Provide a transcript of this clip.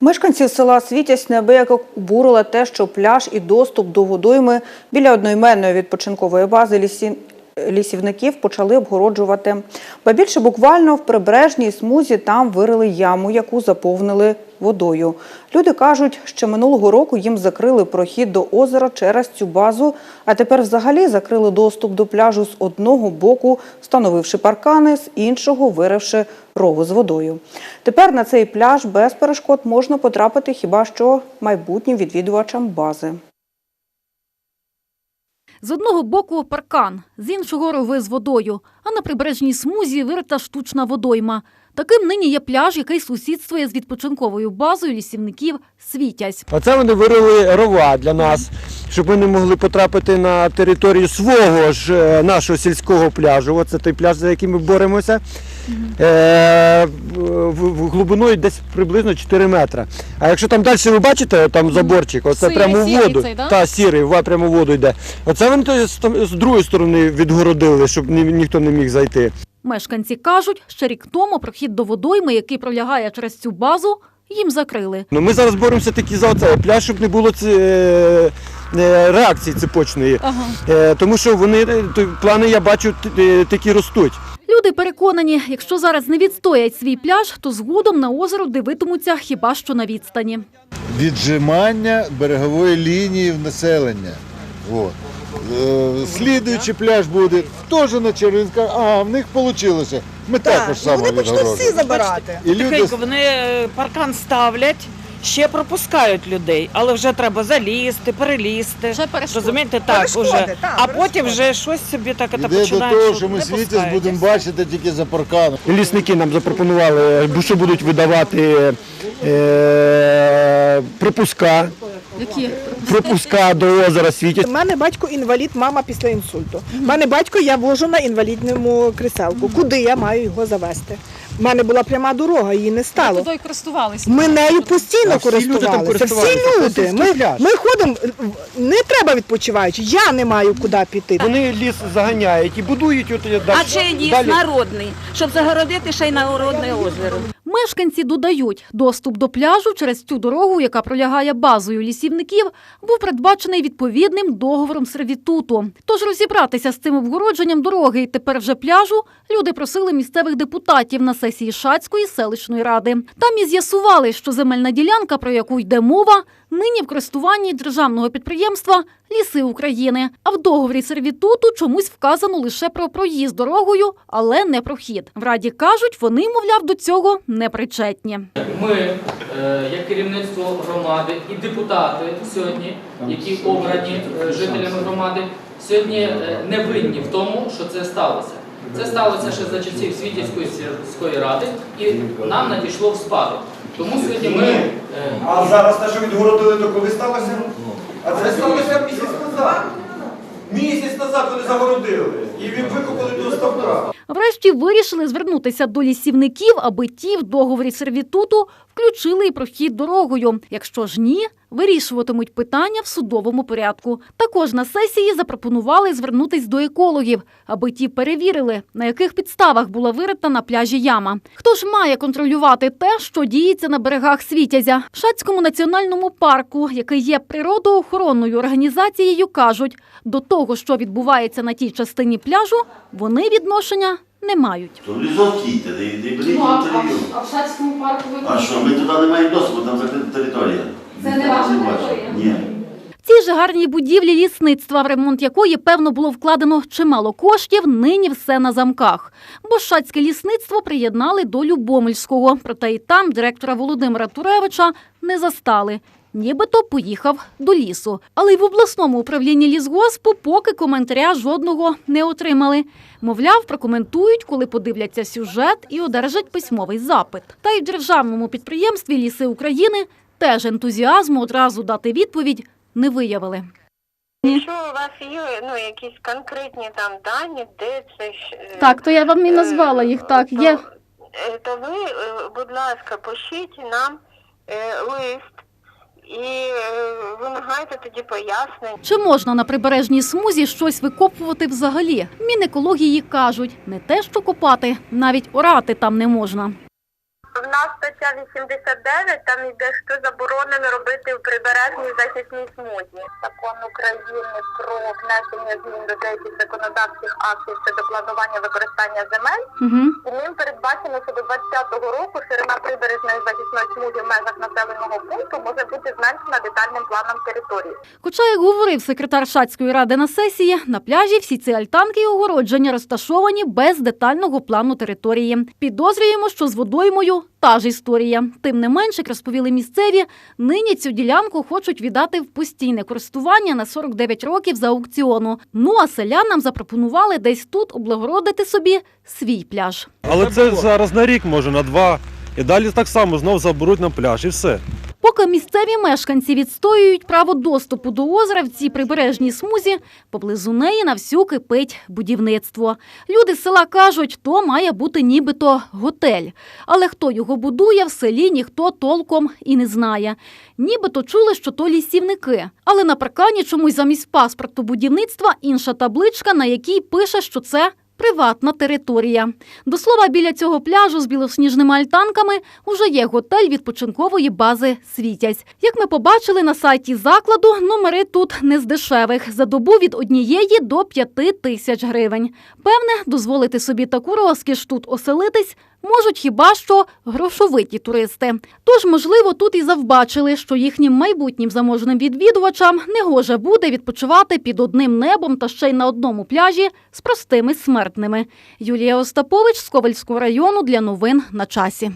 Мешканців села Світязь неабияко обурило те, що пляж і доступ до водойми біля одноіменної відпочинкової бази лісі... лісівників почали обгороджувати. Ба більше буквально в прибережній смузі там вирили яму, яку заповнили водою. Люди кажуть, що минулого року їм закрили прохід до озера через цю базу, а тепер взагалі закрили доступ до пляжу з одного боку, встановивши паркани, з іншого виривши рову з водою. Тепер на цей пляж без перешкод можна потрапити хіба що майбутнім відвідувачам бази. З одного боку паркан, з іншого рови з водою, а на прибережній смузі вирита штучна водойма. Таким нині є пляж, який сусідствує з відпочинковою базою лісівників Світязь. Оце вони вирили рова для нас, щоб ми не могли потрапити на територію свого ж е, нашого сільського пляжу. Оце той пляж, за яким ми боремося. Е, в, глибиною десь приблизно 4 метри. А якщо там далі ви бачите, там заборчик, оце Сирий, прямо в сірий воду. цей, да? Та, сірий, ва- прямо в воду йде. Оце вони то з, там- з другої сторони відгородили, щоб ні, ніхто не міг зайти. Мешканці кажуть, що рік тому прохід до водойми, який пролягає через цю базу, їм закрили. Ну, ми зараз боремося таки за оцей пляж, щоб не було ці, е, е, реакції цепочної. Ага. Е, тому що вони е, то- плани, я бачу, т- е, такі ростуть. Люди переконані, якщо зараз не відстоять свій пляж, то згодом на озеро дивитимуться хіба що на відстані. віджимання берегової лінії в населення. От. Е, Слідуючий пляж буде теж на Червінках, а в них вийшло. Ми також і само вони почнуть всі забирати. І люди Тихенько, вони е, паркан ставлять, ще пропускають людей, але вже треба залізти, перелізти. Вже перешкоди. Розумієте, так Перешкоди, уже. так, а перешкоди. потім вже щось собі так йде до починають. того, що ми не пускають. будемо бачити тільки за парканом. Лісники нам запропонували, бо що будуть видавати е, пропуска, Які пропуска до озера світять. У мене батько інвалід, мама після інсульту. У мене батько я вожу на інвалідному кріселку. Куди я маю його завести? У мене була пряма дорога, її не стало. й користувалися. Ми нею постійно А всі люди користувалися. Всі люди. Ми, ми ходимо, не треба відпочиваючи. Я не маю куди піти. Вони ліс заганяють і будують от, далі. А чи ліс народний, щоб загородити ще й народне озеро. Мешканці додають, доступ до пляжу через цю дорогу, яка пролягає базою лісівників, був передбачений відповідним договором сервітуту. Тож розібратися з цим обгородженням дороги і тепер вже пляжу люди просили місцевих депутатів на сесії Шацької селищної ради. Там і з'ясували, що земельна ділянка, про яку йде мова, нині в користуванні державного підприємства Ліси України. А в договорі сервітуту чомусь вказано лише про проїзд дорогою, але не про хід. В раді кажуть, вони, мовляв, до цього не причетні. Ми, е, як керівництво громади і депутати сьогодні, які обрані е, жителями громади, сьогодні е, не винні в тому, що це сталося. Це сталося ще за часів Світівської сільської ради, і нам надійшло в спадок. Тому сьогодні ми А зараз те, що відгородили, то коли сталося? А це сталося місяць назад. Місяць назад вони загородили і викопали до ставка. Врешті вирішили звернутися до лісівників, аби ті в договорі сервітуту включили і прохід дорогою. Якщо ж ні, вирішуватимуть питання в судовому порядку. Також на сесії запропонували звернутись до екологів, аби ті перевірили, на яких підставах була вирита на пляжі яма. Хто ж має контролювати те, що діється на берегах Світязя? В Шацькому національному парку, який є природоохоронною організацією, кажуть, до того, що відбувається на тій частині пляжу, вони відношення не мають. То лізовки йти, де, де беріть інтерв'ю. а в Шацькому парку А що, ми туди не маємо доступу, там закрита територія. Це не ваша територія? Ні. В цій же гарній будівлі лісництва, в ремонт якої, певно, було вкладено чимало коштів, нині все на замках. Бо Шацьке лісництво приєднали до Любомельського, проте і там директора Володимира Туревича не застали. Нібито поїхав до лісу. Але й в обласному управлінні лісгоспу поки коментаря жодного не отримали. Мовляв, прокоментують, коли подивляться сюжет і одержать письмовий запит. Та й в державному підприємстві Ліси України теж ентузіазму одразу дати відповідь не виявили. Якщо у вас є ну, якісь конкретні там дані, де це ж, е, Так, то я вам і назвала їх. Так, то, є. е, То ви, е, будь ласка, пишіть нам е, лист і вимагаєте вимагайте тоді пояснень. Чи можна на прибережній смузі щось викопувати взагалі? Мінекології кажуть, не те, що копати, навіть орати там не можна. В нас стаття 89, там йде, що заборонено робити в прибережній захисній смузі. Закон України про внесення змін до деяких законодавчих актів щодо планування використання земель. Угу. І ним передбачено, що до 20-го року ширина прибережної захисної смуги в межах населеного пункту може бути зменшена детальним планом території. Хоча, як говорив секретар Шацької ради на сесії, на пляжі всі ці альтанки і огородження розташовані без детального плану території. Підозрюємо, що з водоймою та ж історія. Тим не менше, як розповіли місцеві, нині цю ділянку хочуть віддати в постійне користування на 49 років за аукціону. Ну а селянам запропонували десь тут облагородити собі свій пляж. Але це зараз на рік, може, на два. І далі так само знов заберуть на пляж і все. Поки місцеві мешканці відстоюють право доступу до озера в цій прибережній смузі, поблизу неї на всю кипить будівництво. Люди з села кажуть, то має бути нібито готель. Але хто його будує, в селі ніхто толком і не знає. Нібито чули, що то лісівники. Але на паркані чомусь замість паспорту будівництва інша табличка, на якій пише, що це Приватна територія. До слова, біля цього пляжу з білосніжними альтанками уже є готель відпочинкової бази Світязь. Як ми побачили на сайті закладу, номери тут не з дешевих за добу від однієї до п'яти тисяч гривень. Певне, дозволити собі таку розкіш тут оселитись можуть хіба що грошовиті туристи. Тож, можливо, тут і завбачили, що їхнім майбутнім заможним відвідувачам не гоже буде відпочивати під одним небом та ще й на одному пляжі з простими смертними. Юлія Остапович з Ковальського району для новин на часі.